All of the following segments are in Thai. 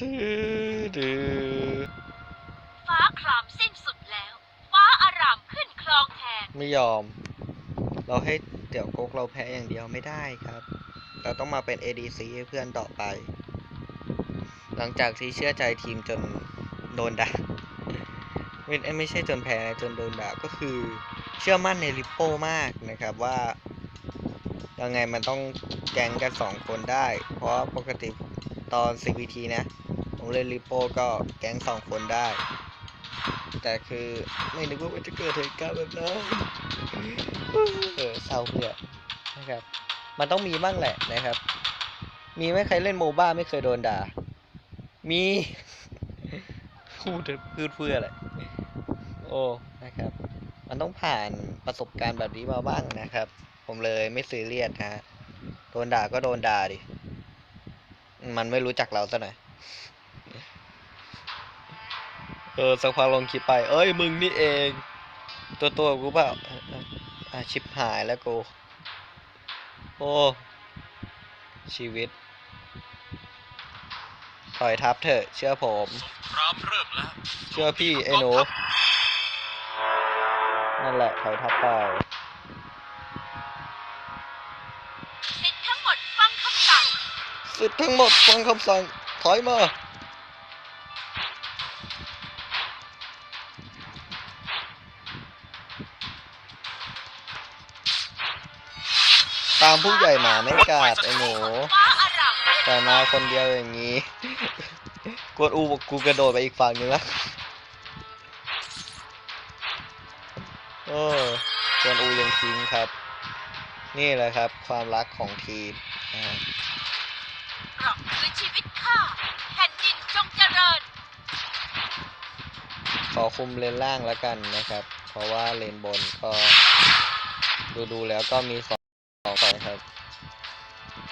ดื้อดื้อฟ้าครามสิ้นสุดแล้ว ฟ้าอารามขึ้นครองแทน ไม่ยอม เราให้เดี๋ยวก๊กเราแพ้อย่างเดียวไม่ได้ครับ เราต้องมาเป็น ADC ให้เพื่อนต่อไป หลังจากที่เชื่อใจทีมจนโดนด่าไม่เอ้ยไม่ใช่จนแพ้นะจนโดนด่าก็คือ เชื่อมั่นในลิปโป้มากนะครับว่ายังไงมันต้องแกงกันสองคนได้ เพราะว่าปกติตอน CVT นะ ผมเล่นลิปโป้ก็แก๊งสองคนได้ แต่คือไม่นึกว่ามันจะเกิดเหตุการณ์แบบนั้นเออเศร้าเพื่อนะครับ มันต้องมีบ้างแหละนะครับ มีไหมใครเล่นโมบ้าไม่เคยโดนด่า มีพูดพูดเพื่ออะไรโอ้นะครับ มันต้องผ่านประสบการณ์แบบนี้มาบ้างนะครับ ผมเลยไม่ซีเรียสฮะโดนด่าก็โดนด่าดิ มันไม่รู้จักเราซะหน่อย เออสักพักลงคลิปไป เอ้ยมึงนี่เอง ตัวตัวกูเปล่าเออเอออะชิปหายแล้วกู โอ้ ชีวิต ถอยทับเถอะ เชื่อผมสงครามเริ่มแล้วเชื่อพี่ไอ้หนู นั่นแหละ ถอยทับไปสิทธิ์ทั้งหมดฟังคำสั่ง สิทธิ์ทั้งหมดฟังคำสั่ง ถอยมาามผู้ใหญ่หมาไม่กัดไอ้หนูฟ้าอารามขึ้นแต่มาคนเดียวอย่างนี้ กดอูบอกกูกระโดดไปอีกฝั่งนึงละโอ้กวนอูยังทิ้งครับ นี่แหละครับ ความรักของทีมนะฮะกรอบคือชีวิตข้าแผ่นดินจงเจริญ ขอคุมเลนล่างแล้วกันนะครับ เพราะว่าเลนบนก็ดูดูๆแล้วก็มีส องสองฝ่ายครับ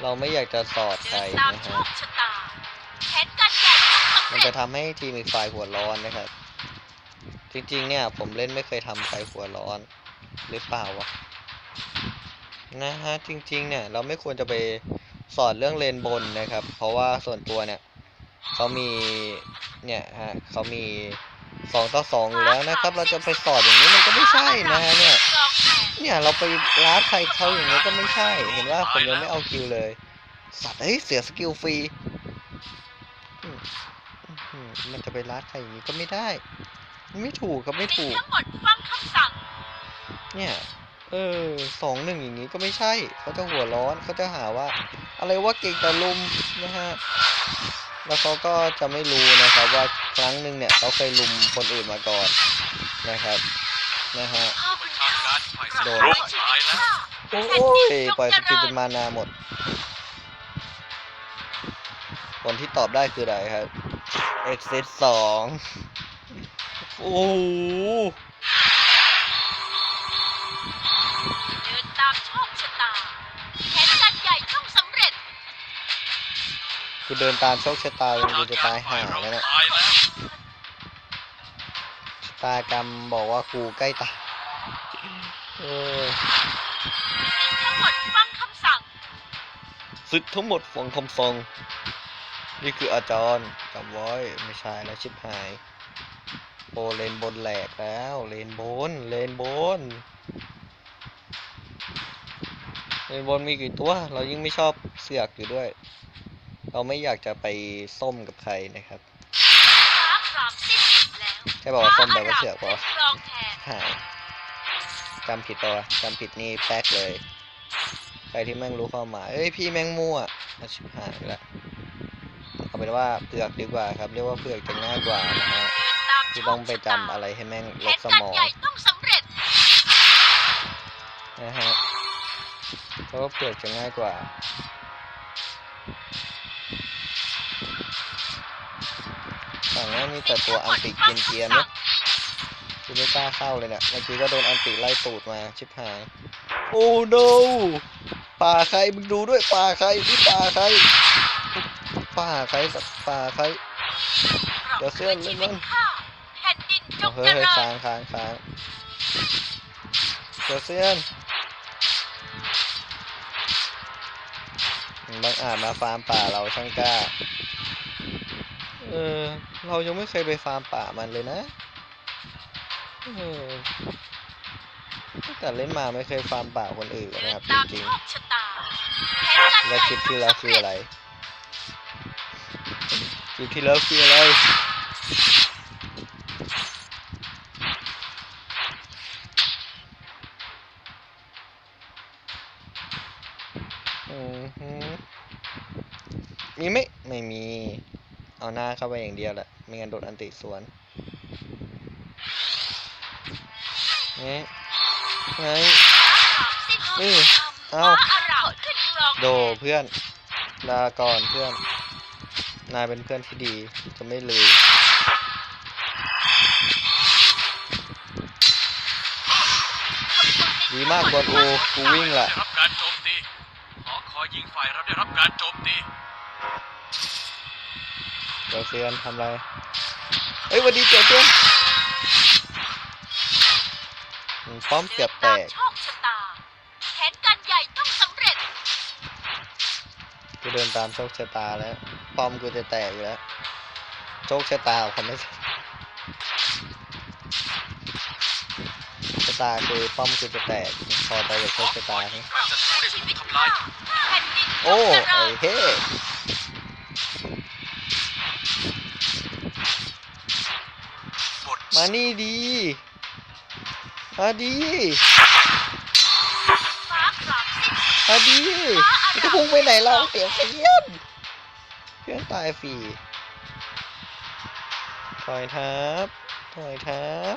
เราไม่อยากจะสอดใครเดินตามนะโชฮะคชะตาแผนการใหญ่ต้องสำมันเร็จะจทำให้ทีมอีกฝ่ายหัวร้อนนะครับ จริงๆ เนี่ย ผมเล่นไม่เคยทำใครหัวร้อน หรือเปล่าวะนะฮะจริงๆ เนี่ย เราไม่ควรจะไปสอนเรื่องเลนบนนะครับ เพราะว่าส่วนตัวเนี่ยเขามีเนี่ยฮะเขามีสองต่อสองอยู่แล้วนะครับ เราจะไปสอนอย่างนี้มันก็ไม่ใช่นะฮะเนี่ย กองแผน เนี่ยเราไปล้าใครเขาอย่างนี้ก็ไม่ใช่ เห็นว่าผมยังไม่เอาคิวเลย สัตว์เฮ้ยเสียสกิลฟรีอืมอืมมันจะไปล้าใครอย่างนี้ก็ไม่ได้มันไม่ถูกครับไม่สิทถูธิ์กทั้งหมดฟังคำสั่ง เนี่ย เออสองหนึ่งอย่างนี้ก็ไม่ใช่ เขาจะหัวร้อนเขาจะหาว่า อะไรว่าเก่งแต่ลุมนะฮะแล้วเขาก็จะไม่รู้นะครับว่าครั้งหนึ่งเนี่ยเขาเคยลุมคนอื่นมาก่อนนะครับนะฮะ ข้าบุญทางธรรการมฝ่ายกรศัอบตรูคือชีตายวิตแล้วข้าโอ้ยปล่อยสกิลจนมานาหมดผลที่ตอบได้คืออะไรครับ exit สองโอ้โหเดินตามโชคชะตาแผนการใหญ่ต้องสำเร็จกูเดินตามโชคชะตาจนกูจะตายห่าเราแล้วเนี่ยตายแล้วชะตากรรมบอกว่ากูใกล้ตาย เออทั้งหมดฟังคำสั่งซึกทั้งหมดฟังคำสั่งนี่คืออาจารย์จำไว้ไม่ใช่แล้วชิบหายโอเลนบนแหลกแล้ว เลนบน เลนบน เลนบนมีกี่ตัว เรายิ่งไม่ชอบเสือกอยู่ด้วย เราไม่อยากจะไปส้มกับใครนะครับฟ้าครามสิ้นสุดแล้วใช่บอกว่าส้มแปลว่าเสือกเปล่าวะครองแทนหาย จำผิดตัวะจำผิดนี่แป๊กเลย ใครที่แม่งรู้ความหมายเอ้ยพี่แม่งมั่วอาชิบหายละเอาเป็นว่าเผือกดีกว่าครับ เรียกว่าเผือกจะง่ายกว่านะฮะเดินตามที่โชต้องคไปชะจำตาอะไรให้แม่งแผลบนสการมองใหญ่ต้องสำเร็จนะฮะเพราะว่าเผือกจะง่ายกว่าฝั่งนั้นมีแต่ตัวอันติกินเกียร์เนอะ กูไม่กล้าเข้าเลยเนี่ยเมื่อกี้ก็โดนอันติไล่ตูดมาชิบหาย โอ้ no ป่าใครมึงดูด้วยป่าใครนี่ป่าใครป่าใครสัตว์ป่าใคร เดี๋ยวเสื้อเล่นมันเฮ้ยเฮ้ยค้างค้างค้างเดี๋ยวเซียนมึงบังอาจมาฟาร์มป่าเราช่างกล้า เออ เรายังไม่เคยไปฟาร์มป่ามันเลยนะ ตั้งแต่เล่นมาไม่เคยฟาร์มป่าคนอื่นเลยเดินะครับนตามจริงโชคชะตาแผนการๆใหแล้วญ่คลิปต้อที่งแล้วสำคือเร็จอะไรคลิปที่แล้วคืออะไรอือฮึมีไหมไม่มี เอาหน้าเข้าไปอย่างเดียวแหละ ไม่งั้นโดนอันติสวน เอ๊ะไงนี่เอ้าฟ้อารามขึ้นครองโดเพื่อน ลาก่อนเพื่อน นายเป็นเพื่อนที่ดี จะไม่ลืมดีมากกวนอูกูวิ่งละได้รับการโจมตีหอคอยยิงฝ่ายเราได้รับการโจมตีเดี๋ยวเซียนทำไร เอ้ยหวันดีเจ้าเพื่อนอืม ป้อมเกือบแตตามกโชคชะตาแผนการใหญ่ต้องสำเร็จ กูเดินตามโชคชะตาแล้ว ป้อมกูจะแตกอยู่แล้ว โชคชะตาผมไม่ใช่ชะตาคือป้อมกูจะแตกพอไปกับโชคชะตายิฮะงฝ่ายศัตรูได้ชีถูวิกตทำลายแผ่นดินโอ้จงเจริไอ้ญเฮ้บทมานี่ดี มาดีฟ้าครามสิ้นมาดีมันจะพุ่งไปไหนเราเสียงเสียนเพื่อนตายฟรีถอยทับถอยทับ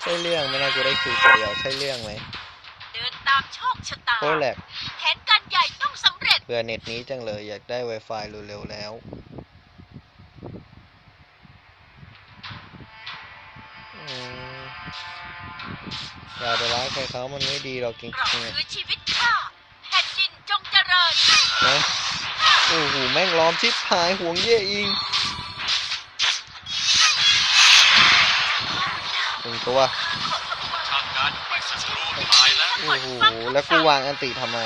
ใช่เรื่องไหม่น่ากูได้คิวตัวเดียวใช่เรื่องไหมเดินตามโชคชะตาโคตรแหลกแผนการใหญ่ต้องสำเร็จเบื่อเน็ตนี้จังเลยอยากได้ Wi-Fi เร็วๆแล้ว อย่าไปร้ายใครเขามันไม่ดีหรอกจริเรางๆคือชีวิตข้าแผ่นดินจงเจริญนะโอ้โหแม่งล้อมชิบหายห่วงเย่อิงหนึ่งตัวทางการฝ่ายศัตรูตายแล้วโอ้โหแล้วกูวางอันติทำไม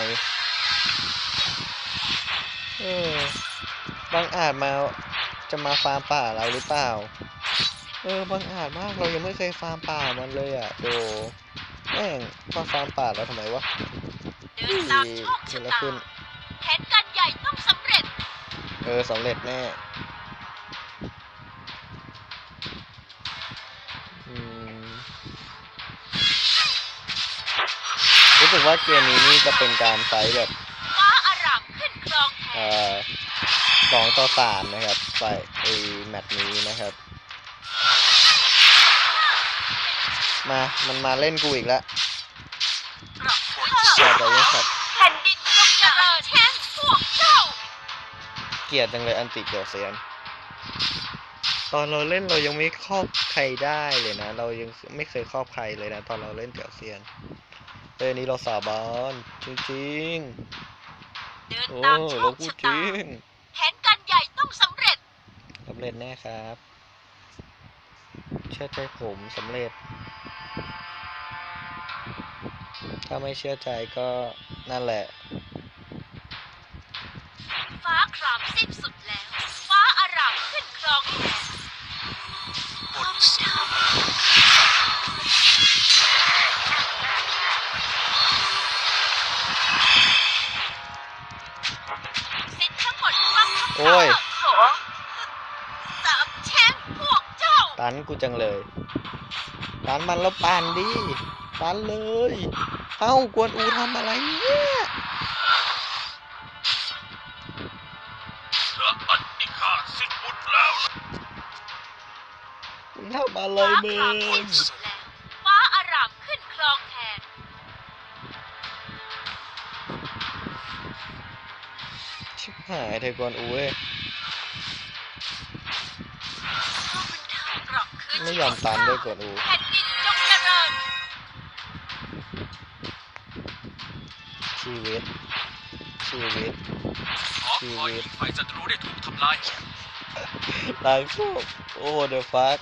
เออบางอาจมาจะมาฟาร์มป่าเราหรือเปล่า เออบางอาจมากเรายังไม่เคยฟาร์มป่ามันเลยอะโด แม่งมาฟาร์มป่าเราทำไมวะเดินตามโชคเกิชะดอะไรตาขึ้นแผนการใหญ่ต้องสำเร็จ เออสำเร็จแน่อืมรู้สึกว่าเกมนี้นี่จะเป็นการไฟท์แบบฟ้าอารามขึ้นครองแทเอ่อสองต่อสามนะครับไฟไอแมตช์นี้นะครับ มา มันมาเล่นกูอีกแล้วกลับแกจะยังสัตว์แผ่นดินจงเจริญแทนพวกเจ้า เกลียดจังเลยอันติเกียวเซียน ตอนเราเล่นเรายังไม่ครอบใครได้เลยนะ เรายังไม่เคยครอบใครเลยนะ ตอนเราเล่นเกียวเซียนเอ้ยนี่เราสาบานจริงเดินๆโอ้ตามโชเราคพูดชะจตาริงแผนการใหญ่ต้องสำเร็จสำเร็จแน่ครับ เชื่อใจผมสำเร็จ ถ้าไม่เชื่อใจก็นั่นแหละ ฟ้าครามสิ้นสุดแล้ว ฟ้าอารามขึ้นครองแทนบทสสิทธิ์ทั้งหมดฟังคำโอ้ย ขอสาบแช่งพวกเจ้า ตันกูจังเลย ตันมันแล้วปานดิ ตันเลย เอ้ากวนอูทำอะไรเนี่ยอันนี้ข้าสิ้นบุญแล้วมึงทำอะไรฟ้ามึงฟ้าอารามขึ้นครองแทน ชิบหายเธอกวนอูเว้ยข้าเป็นทางกลับคืนไม่ยอมตันด้วยกวนอูแผ่นดิน ชีวิต ชีวิตหอคอยยิงฝ่ายศัตรูได้ถูกทำลายล้างโชคโอ้เดอะฟัค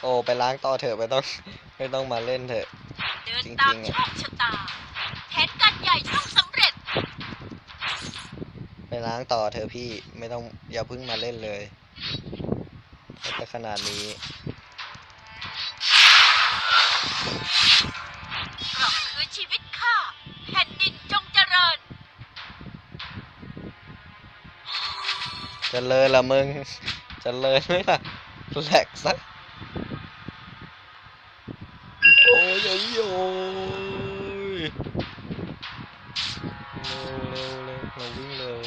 โอ้ไปล้างต่อเถอะไม่ต้องไม่ต้องมาเล่นเถอะ เดินจริงๆตามอะโชคชะตาแผนการใหญ่ต้องสำเร็จล้างต่อเธอะพี่ไม่ต้องอย่าเพิ่งมาเล่นเลยถ้าจะขนาดนี้ จะเลยละมึง จะเลยไหมล่ะแหลกซะโอ้ยโอ้ยโอ้ยเร็วเร็วเร็วเราวิ่งเร็ว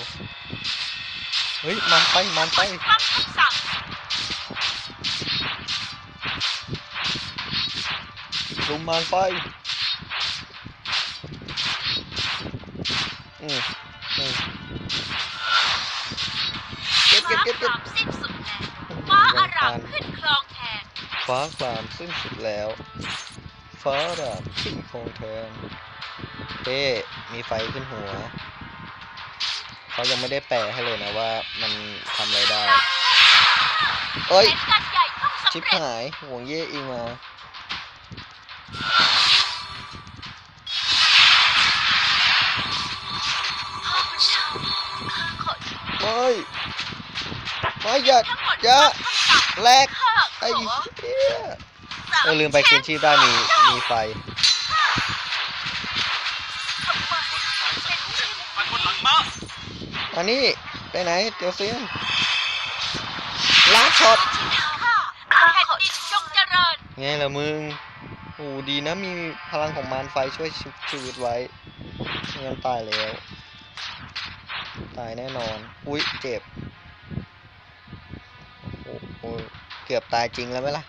เฮ้ย มันไป มันไปฟังคำสั่งลุมมันไป อืมอืม เก็บเก็บเก็บเก็บฟ้าครามสิ้นสุดแล้วฟ้าอารามขึ้นคลองแทนฟ้าครามสิ้นสุดแล้ว ฟ้าดาบขึ้นคงแทนเต้มีไฟขึ้นหัว เขายังไม่ได้แปลให้เลยนะว่ามันทำอะไรได้ เอ้ยแผนการใหญ่ต้องชิบสำเร็จหายห่วงเย่อีมา พ่อคุณเจ้าข้าขอไม่ไม่อย่าทั้งหมดอย่าฟังคำสั่งแลกข้าขไอ้อเหี้ยสาเออลืมไปคืนชีพได้มีมีไฟทำไมเป็นเช่นไปบนหลังม้าอันนี้ไปไหนเตียวเซียนลากช็อตข้าแผ่นดินจงเจริญไงล่ะมึงโอ้ดีนะมีพลังของมารไฟช่วยชุบชีวิตไว้ไม่งั้นตายแล้ว ตายแน่นอน อุ้ยเจ็บโอ้โห เกือบตายจริงแล้วไหมล่ะ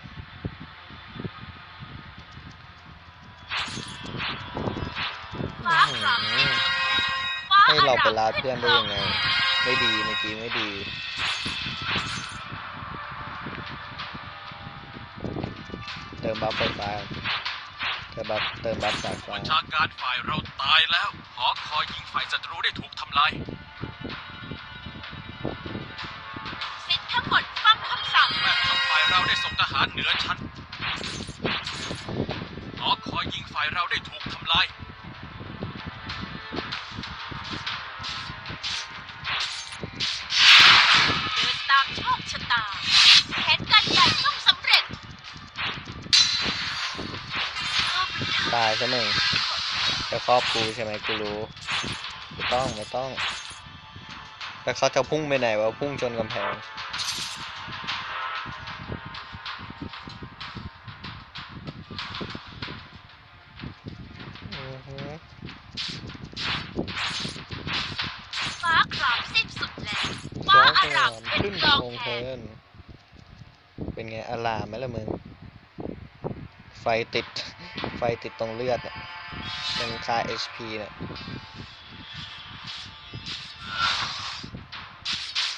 ฟ้าครามสิ้นสุดฟ้าให้เราไปอลาามเพื่อนได้ยังไง ไม่ดีเมื่อกี้ไม่ดี เติมบัฟไฟฟ้าเติมบัฟเติมบัฟสายฟ้าบัญชาการฝ่ายเราตายแล้ว หอคอยยิงฝ่ายศัตรูได้ถูกทำลาย งแม่ทัพฝ่ายเราได้ส่งทหารเหนือชั้นหอคอยยิงฝ่ายเราได้ถูกทำลาย เดินตามโชคชะตาแผนการใหญ่ต้องสำเร็จข้าพเจ้าตายซะมึงจะครอบกูใช่ไหมกูรู้ไม่ต้องไม่ต้อง แต่เขาจะพุ่งไปไหนวะพุ่งชนกำแพง ฟ้าฟ้าอาสรามว่างขึ้นขึ้นกลองคงแทเพลินนเป็นไงอลามไหมล่ะมึง ไฟติด ไฟติดตรงเลือดเนี่ยตรงค่า HP เนี่ย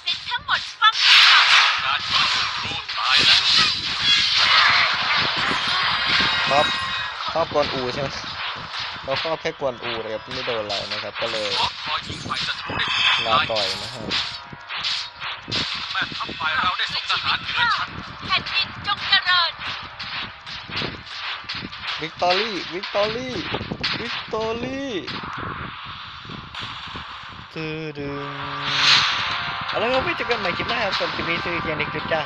สิทธิ์ทั้งหมดฟังคำสั่งการฆ่าศัตรูตายแล้วครอบครอบกวนอูใช่ไหมเราครอบแค่กวนอูเลยครับไม่โดนเรานะครับ ก็เลยหอคอยยิงฝ่ายศัตรูได้ถูกทำลาลายต่อยนะฮะ แม่ทัพฝ่ายเราได้ส่งทหารเหนือชั้นแผ่นดินจงเจริญ วิกตอรี่วิกตอรี่วิกตอรี่ตือดึงเอาละครับไว้เจอกันใหม่คลิปหน้าครับสำหรับคลิปนี้ซื้อเกียร์ในคลิปจ้า